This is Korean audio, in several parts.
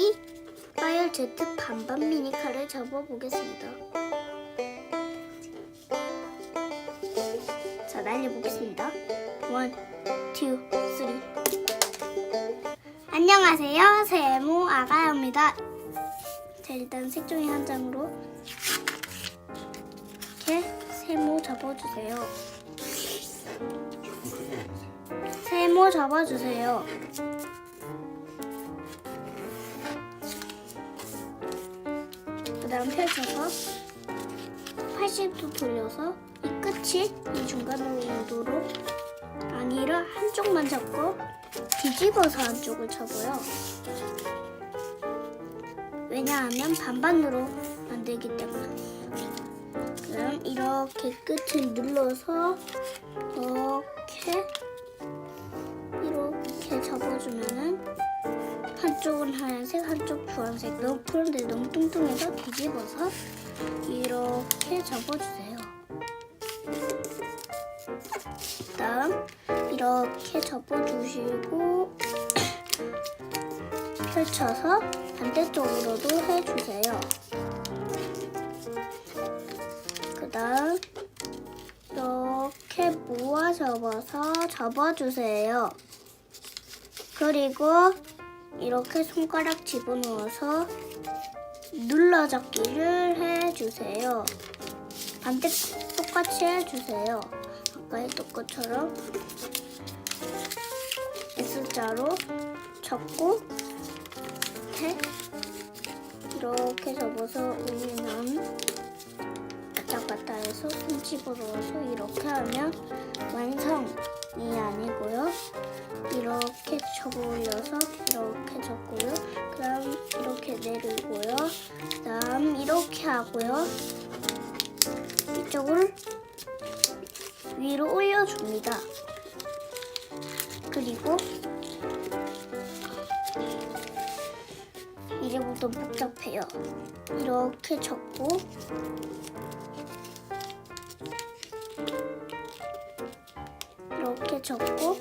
이 파이어 제트 반반 미니카를 접어보겠습니다. 자, 날려보겠습니다. 원, 투, 쓰리. 안녕하세요. 세모 아가야입니다. 자, 일단 색종이 한 장으로 이렇게 세모 접어주세요. 세모 접어주세요. 다음 펼쳐서 80도 돌려서 이 끝이 이 중간으로 아니라 한쪽만 잡고 뒤집어서 한쪽을 쳐봐요. 왜냐하면 반반으로 만들기 때문이에요. 그럼 이렇게 끝을 눌러서 이렇게 이렇게 접어주면은 한쪽은 하얀색, 한쪽 주황색. 너무 그런데 너무 뚱뚱해서 뒤집어서 이렇게 접어주세요. 다음 이렇게 접어주시고 펼쳐서 반대쪽으로도 해주세요. 그 다음 이렇게 모아 접어서 접어주세요. 그리고 이렇게 손가락 집어넣어서 눌러잡기를 해주세요. 반대 똑같이 해주세요. 아까 했던 것처럼 S자로 접고 이렇게 이렇게 접어서 우리는 가짜가짜 해서 손 집어넣어서 이렇게 하면 완성 이 아니고요. 이렇게 접어 올려서 이렇게 접고요. 그다음 이렇게 내리고요. 그다음 이렇게 하고요. 이쪽을 위로 올려줍니다. 그리고 이제부터 복잡해요. 이렇게 접고 접고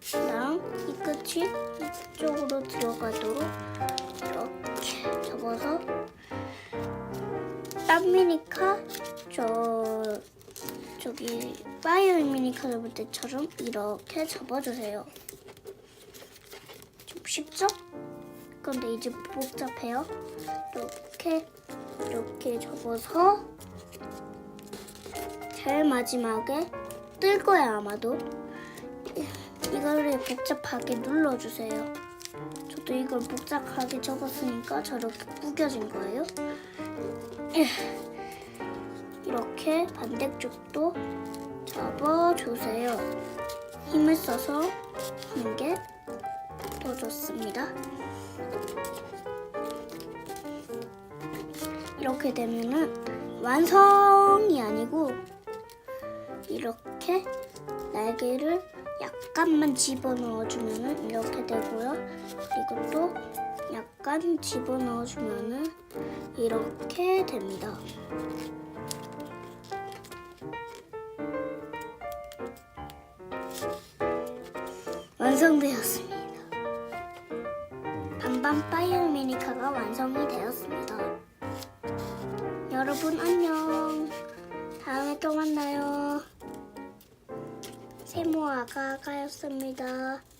그다음 이 끝이 이쪽으로 들어가도록 이렇게 접어서 땀 미니카 저 저기 파이어 미니카 접을 때처럼 이렇게 접어주세요. 좀 쉽죠? 그런데 이제 복잡해요. 이렇게 이렇게 접어서 제일 마지막에 뜰 거야 아마도. 이거를 복잡하게 눌러주세요. 저도 이걸 복잡하게 접었으니까 저렇게 구겨진 거예요. 이렇게 반대쪽도 접어주세요. 힘을 써서 하는 게 더 좋습니다. 이렇게 되면은 완성이 아니고 이렇게 날개를 약간만 집어넣어 주면은 이렇게 되고요. 그리고 또 약간 집어넣어 주면은 이렇게 됩니다. 완성되었습니다. 반반 파이어 미니카가 완성이 되었습니다. 여러분 안녕. 다음에 또 만나요. 세모 아가가였습니다.